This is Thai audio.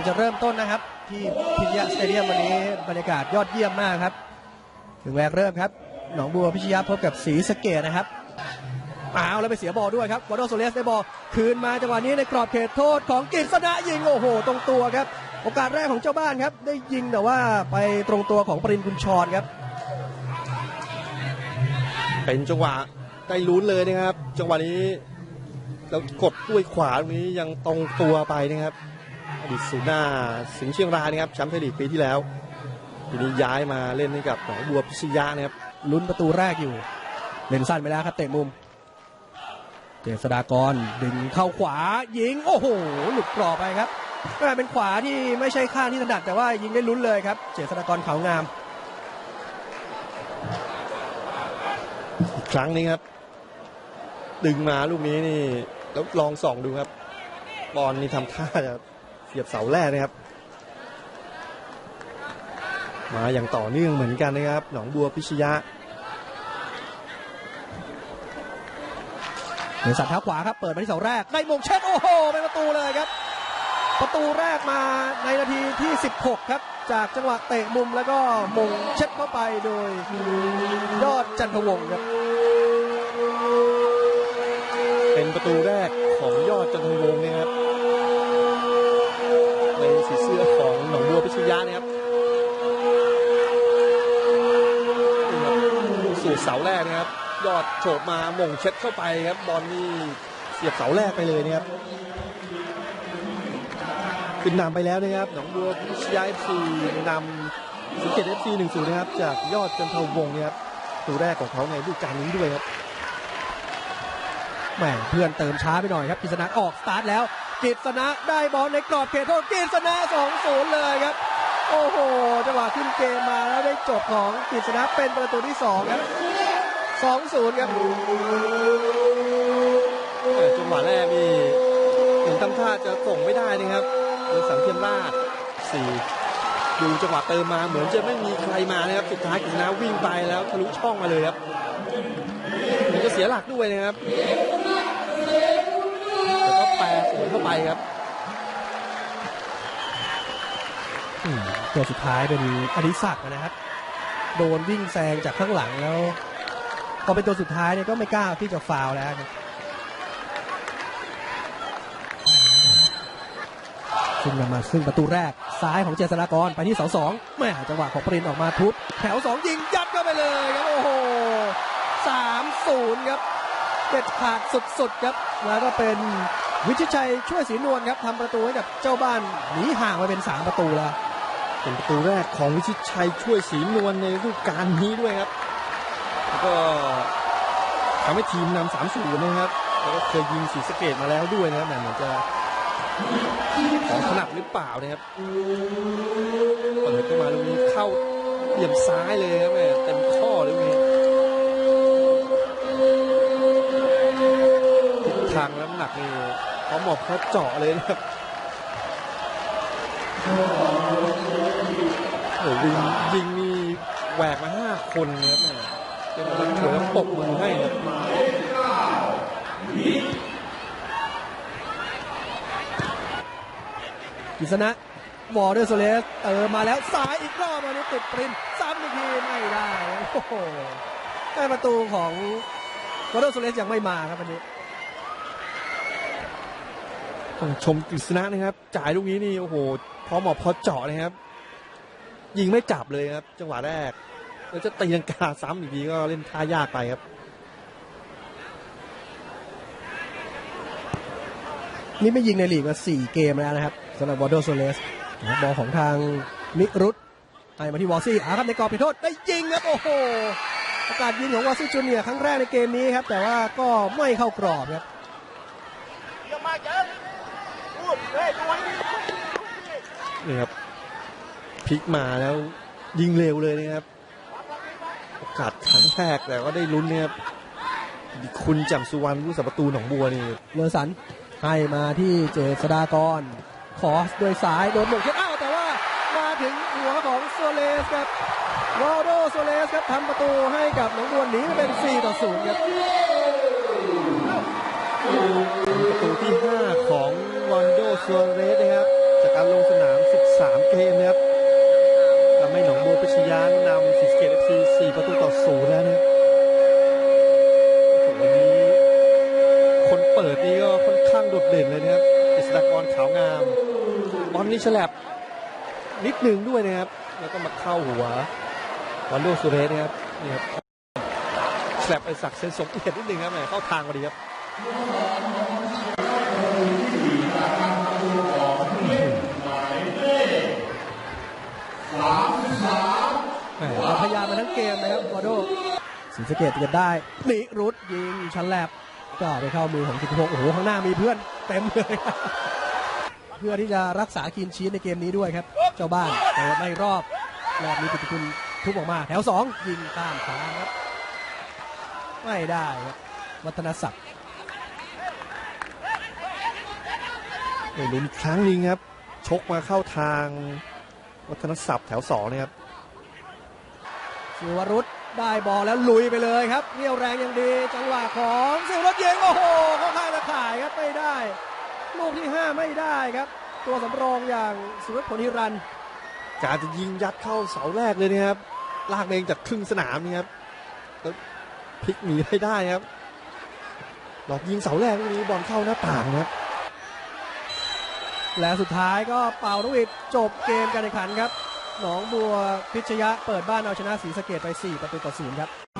ลังจะเริ่มต้นนะครับ ที่พิทยาสเตเดียมวันนี้บรรยากาศยอดเยี่ยมมากครับ ถึงแรกเริ่มครับ หนองบัวพิชยาพบกับศรีสะเกดนะครับอ้าวแล้วไปเสียบอลด้วยครับวอโดโซเลสได้บอลคืนมาจังหวะนี้ในกรอบเขตโทษของกฤษณะยิงโอ้โห ตรงตัวครับ โอกาสแรกของเจ้าบ้านครับ ได้ยิงแต่ว่าไปตรงตัวของปรินกุญชรครับ เป็นจังหวะได้ลุ้นเลยนะครับ จังหวะนี้แล้วกดด้วยขวาตรงนี้ยังตรงตัวไปนะครับ อดีตศูนย์หน้าสิงห์เชียงรายนะครับแชมป์ไทยลีกปีที่แล้วทีนี้ย้ายมาเล่นให้กับหนองบัวพิชยะนะครับลุ้นประตูแรกอยู่เล่นสั้นไปแล้วครับเตะมุมเจษฎากรดึงเข้าขวายิง โอ้โหหลุดกรอบไปครับแม่เป็นขวาที่ไม่ใช่ข้างที่ถนัดแต่ว่ายิงได้ลุ้นเลยครับ เจษฎากรเขางามอีกครั้งนี้ครับ ดึงมาลูกนี้นี่ แล้วลองส่องดูครับ บอลนี่ทำท่าจะ เสียบเสาแรกนะครับ มาอย่างต่อเนื่องเหมือนกันนะครับ หนองบัวพิชยะเดินสัตว์เท้าขวาครับ เปิดมาที่เสาแรก ได้มงเช็ด โอ้โห เป็นประตูเลยครับ ประตูแรกมาในนาทีที่ 16 ครับ จากจังหวะเตะมุมแล้วก็มงเช็ดเข้าไปโดยยอดจันทวงศ์ครับ เป็นประตูแรกของยอดจันทวงศ์นะครับ กนะครับ ยอดโฉบมาหม่งเช็ดเข้าไปครับ บอลนี่เสียบเสาแรกไปเลยนะครับ ขึ้นนำไปแล้วนะครับ หนองบัวพิชยะเอฟซีนำสิงเกตเอฟซีหนึ่งศูนย์นะครับ จากยอดจันทวงศ์นะครับประตูแรกของเขาในฤดูกาลนี้ด้วยครับแหมเพื่อนเติมช้าไปหน่อยครับกฤษณะออกสตาร์ทแล้วกฤษณะได้บอลในกรอบเขตโทษกฤษณะ2-0เลยครับ โอ้โหจังหวะขึ้นเกมมาแล้วได้จบของกฤษณะเป็นประตูที่2ครับ 2-0 ครับเอ่อจังหวะแรกนี่เหมือนทำท่าจะส่งไม่ได้นะครับเดือสังเทียนราชสี่ดูจังหวะเติมมาเหมือนจะไม่มีใครมานะครับ สุดท้ายกฤษณะวิ่งไปแล้วทะลุช่องมาเลยครับเหมันจะเสียหลักด้วยนะครับแล้วก็แปรสวนเข้าไปครับอืมตัวสุดท้ายเป็นอดิศักดิ์นะครับ โดนวิ่งแซงจากข้างหลังแล้ว พอเป็นตัวสุดท้ายเนี่ยก็ไม่กล้าที่จะฟาวแล้วซึ่งนำมาซึ่งประตูแรกซ้ายของเจษฎากรไปที่เสาสองแม่จังหวะของปรินออกมาทุบแถวสองยิงยัดเข้าไปเลยครับโอ้โหสามศูนย์ครับเด็ดขาดสุดๆครับแล้วก็เป็นวิชิตชัยช่วยศรีนวลครับทำประตูให้กับเจ้าบ้านหนีห่างมาเป็นสามประตูแล้วเป็นประตูแรกของวิชิตชัยช่วยศรีนวลในฤดูกาลนี้ด้วยครับ ก็ทำให้ทีมนำสามศูนย์นะครับแล้วก็เคยยิงสีสเกตมาแล้วด้วยนะครับแหมเหมือนจะของถนัดหรือเปล่านะครับเปิดเข้ามาลูกนี้เข้าเหลี่ยมซ้ายเลยครับแหมเต็มข้อเลยลูกนี้ทิศทางน้ำหนักนี่เขาหมอบเขาเจาะเลยนะครับโอ้ยิงยิงนี่แหวกมาห้าคนนะครับแม่ เป็นเถือปกมือให้นะกิษณะวอร์เดอร์โซเลสเออมาแล้วซ้ายอีกรอบอันนี้ติดปรินซ้ำอีกทีไม่ได้โอ้โหได้ประตูของวอร์เดอร์โซเลสยังไม่มาครับวันนี้ชมกฤษณะนะครับ จ่ายลูกนี้นี่โอ้โหพอเหมาะพอเจาะนะครับ ยิงไม่จับเลยครับ จังหวะแรก แล้วจะตีลังกาซ้ำอีกทีก็เล่นท่ายากไปครับนี่ไม่ยิงในลีกมา 4 เกมแล้วนะครับสำหรับวอร์เดอร์โซเลสบอลของทางนิรุตให้มาที่วอร์ซี่อาครับในกรอบผิดโทษ ได้ยิงครับ โอ้โหโอกาสยิงของวอร์ซี่จูเนียร์ครั้งแรกในเกมนี้ครับ แต่ว่าก็ไม่เข้ากรอบครับนี่ครับพลิกมาแล้วยิงเร็วเลยนะครับโอกาสครั้งแรกแต่ก็ได้ลุ้นเนี่ยคุณจำสุวรรณผู้สับประตูหนองบัวนี่เลอสันให้มาที่เจษฎากรขอด้วยซ้ายโดนหมงเช็ดอ้าวแต่ว่ามาถึงหัวของโซเลสครับวอลโดโซเลสครับทำประตูให้กับหนองบัวหนีไปเป็น 4 ต่อ 0 ครับประตูที่ 5 ของวันโดโซเรสนะครับ จากการลงสนาม 13 เกมนะครับ ทำให้หนองบัวพิชยานำศรีสเกดเอฟซีสี่ประตูต่อศูนย์แล้วนะครับวันนี้คนเปิดนี่ก็ค่อนข้างโดดเด่นเลยนะครับกิสดากรขาวงามบอลนี่ฉลับนิดหนึ่งด้วยนะครับ แล้วก็มาเข้าหัววันโดสุเรสนะครับนี่ครับฉลบไปสักเซนสมเกียรนิดหนึ่งครับแหเข้าทางพอดีครับ ศรีสะเกดจะได้นิรุตยิงชันแลบก็ไปเข้ามือของกิติพงศ์โอ้โหข้างหน้ามีเพื่อนเต็มเลยครับเพื่อที่จะรักษาคีนชีสในเกมนี้ด้วยครับ เจ้าบ้านเปิดไม่รอบรอบนี้กิติคุณทุบออกมา แถวสองยิงตามขาครับไม่ได้ครับวัฒนศักดิ์เดี๋ยวลุ้นอีกครั้งหนึงครับ ชกมาเข้าทางวัฒนศัพท์แถวสองนะครับสิวรุต ได้บอลแล้วลุยไปเลยครับเรี่ยวแรงยังดี จังหวะของสิวรุตยิงโอ้โหเข้าข้างตะข่ายครับไม่ได้ ลูกที่ 5 ไม่ได้ครับ ตัวสำรองอย่างสุวัสดิ์ผลฮิรันการจะยิงยัดเข้าเสาแรกเลยนะครับลากเองจากครึ่งสนามนี่ครับแล้วพลิกหนีให้ได้ครับ หลอกยิงเสาแรกลูกนี้บอลเข้าหน้าต่างนะครับและสุดท้ายก็เป่านกหวิดจบเกมการแข่งขันครับ หนองบัวพิชยะเปิดบ้านเอาชนะศรีสะเกดไป 4 ประตูต่อ 0 ครับ